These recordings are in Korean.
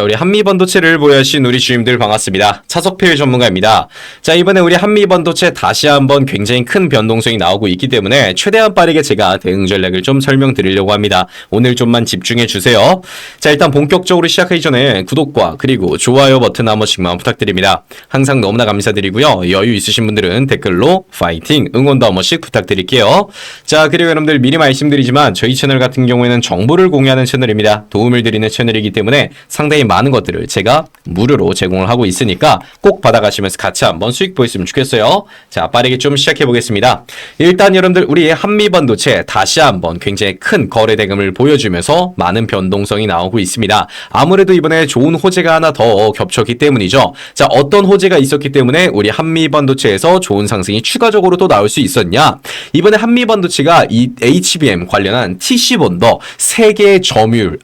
자, 우리 한미 반도체를 보유하신 우리 주임들 반갑습니다. 차석필 전문가입니다. 자, 이번에 우리 한미 반도체 다시 한번 굉장히 큰 변동성이 나오고 있기 때문에 최대한 빠르게 제가 대응 전략을 좀 설명드리려고 합니다. 오늘 좀만 집중해 주세요. 자, 일단 본격적으로 시작하기 전에 구독과 그리고 좋아요 버튼 한 번씩만 부탁드립니다. 항상 너무나 감사드리고요. 여유 있으신 분들은 댓글로 파이팅, 응원도 한 번씩 부탁드릴게요. 자, 그리고 여러분들 미리 말씀드리지만 저희 채널 같은 경우에는 정보를 공유하는 채널입니다. 도움을 드리는 채널이기 때문에 상당히 많은 것들을 제가 무료로 제공을 하고 있으니까 꼭 받아가시면서 같이 한번 수익 보였으면 좋겠어요. 자, 빠르게 좀 시작해 보겠습니다. 일단 여러분들 우리 한미 반도체 다시 한번 굉장히 큰 거래 대금을 보여주면서 많은 변동성이 나오고 있습니다. 아무래도 이번에 좋은 호재가 하나 더 겹쳤기 때문이죠. 자, 어떤 호재가 있었기 때문에 우리 한미 반도체에서 좋은 상승이 추가적으로 또 나올 수 있었냐? 이번에 한미 반도체가 이 HBM 관련한 TC본더 세계 점유율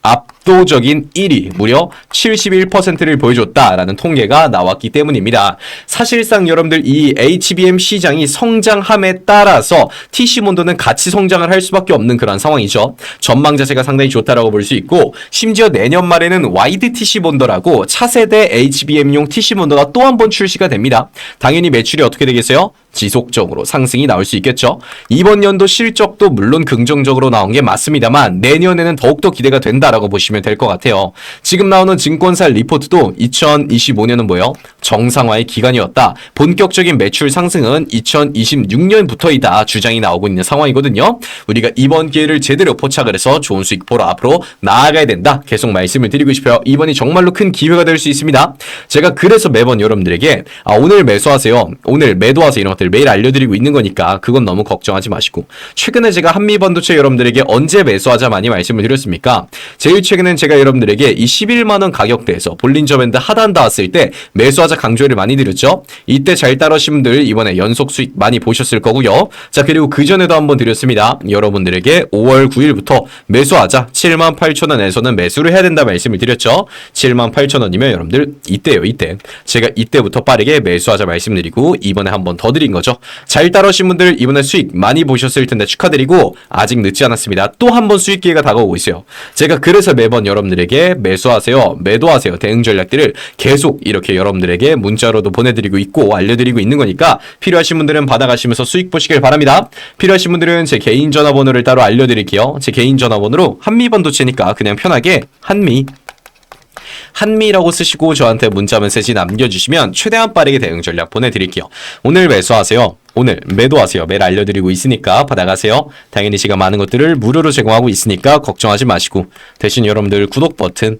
압도적인 1위, 무려 71%를 보여줬다라는 통계가 나왔기 때문입니다. 사실상 여러분들 이 HBM 시장이 성장함에 따라서 TC본더는 같이 성장을 할 수밖에 없는 그런 상황이죠. 전망 자체가 상당히 좋다라고 볼 수 있고 심지어 내년 말에는 와이드 TC본더라고 차세대 HBM용 TC본더가 또 한 번 출시가 됩니다. 당연히 매출이 어떻게 되겠어요? 지속적으로 상승이 나올 수 있겠죠. 이번 연도 실적도 물론 긍정적으로 나온 게 맞습니다만 내년에는 더욱더 기대가 된다라고 보시면 될 것 같아요. 지금 나오는 증권사 리포트도 2025년은 뭐예요? 정상화의 기간이었다. 본격적인 매출 상승은 2026년부터이다 주장이 나오고 있는 상황이거든요. 우리가 이번 기회를 제대로 포착을 해서 좋은 수익 보러 앞으로 나아가야 된다. 계속 말씀을 드리고 싶어요. 이번이 정말로 큰 기회가 될 수 있습니다. 제가 그래서 매번 여러분들에게 아, 오늘 매수하세요. 오늘 매도하세요. 이런 것들 매일 알려드리고 있는 거니까 그건 너무 걱정하지 마시고 최근에 제가 한미 반도체 여러분들에게 언제 매수하자 많이 말씀을 드렸습니까? 제일 최근엔 제가 여러분들에게 이 11만 원 가격대에서 볼린저 밴드 하단 닿았을 때 매수하자 강조를 많이 드렸죠. 이때 잘 따르신 분들 이번에 연속 수익 많이 보셨을 거고요. 자 그리고 그 전에도 한번 드렸습니다. 여러분들에게 5월 9일부터 매수하자 7만 8천 원에서는 매수를 해야 된다 말씀을 드렸죠. 7만 8천 원이면 여러분들 이때요 이때 제가 이때부터 빠르게 매수하자 말씀드리고 이번에 한번 더 드린 거죠. 잘 따르신 분들 이번에 수익 많이 보셨을 텐데 축하드리고 아직 늦지 않았습니다. 또 한 번 수익 기회가 다가오고 있어요. 제가 그래서 매번 여러분들에게 매수하세요, 매도하세요 대응 전략들을 계속 이렇게 여러분들에게 문자로도 보내드리고 있고 알려드리고 있는 거니까 필요하신 분들은 받아가시면서 수익 보시길 바랍니다. 필요하신 분들은 제 개인 전화번호를 따로 알려드릴게요. 제 개인 전화번호로 한미번도체니까 그냥 편하게 한미 한미라고 쓰시고 저한테 문자 메시지 남겨주시면 최대한 빠르게 대응 전략 보내드릴게요. 오늘 매수하세요. 오늘 매도하세요. 매일 알려드리고 있으니까 받아가세요. 당연히 제가 많은 것들을 무료로 제공하고 있으니까 걱정하지 마시고 대신 여러분들 구독 버튼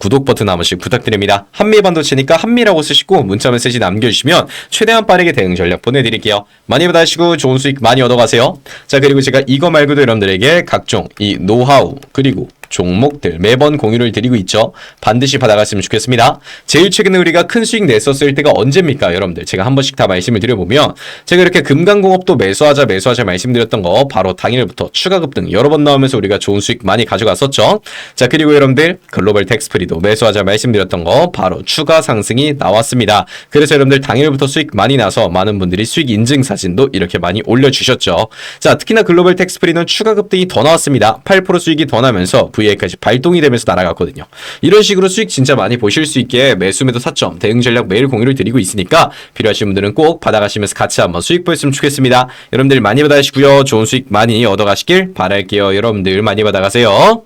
구독 버튼 한 번씩 부탁드립니다. 한미 반도체니까 한미라고 쓰시고 문자 메시지 남겨주시면 최대한 빠르게 대응 전략 보내드릴게요. 많이 받아시고 좋은 수익 많이 얻어가세요. 자 그리고 제가 이거 말고도 여러분들에게 각종 이 노하우 그리고 종목들 매번 공유를 드리고 있죠. 반드시 받아갔으면 좋겠습니다. 제일 최근에 우리가 큰 수익 냈었을 때가 언제입니까? 여러분들 제가 한 번씩 다 말씀을 드려보면 제가 이렇게 금강공업도 매수하자 매수하자 말씀드렸던 거 바로 당일부터 추가 급등 여러 번 나오면서 우리가 좋은 수익 많이 가져갔었죠. 자 그리고 여러분들 글로벌 텍스프리도 매수하자 말씀드렸던 거 바로 추가 상승이 나왔습니다. 그래서 여러분들 당일부터 수익 많이 나서 많은 분들이 수익 인증 사진도 이렇게 많이 올려주셨죠. 자 특히나 글로벌 텍스프리는 추가 급등이 더 나왔습니다. 8% 수익이 더 나면서 VA까지 발동이 되면서 날아갔거든요. 이런 식으로 수익 진짜 많이 보실 수 있게 매수 매도 사점 대응 전략 매일 공유를 드리고 있으니까 필요하신 분들은 꼭 받아가시면서 같이 한번 수익 보였으면 좋겠습니다. 여러분들 많이 받아가시고요. 좋은 수익 많이 얻어가시길 바랄게요. 여러분들 많이 받아가세요.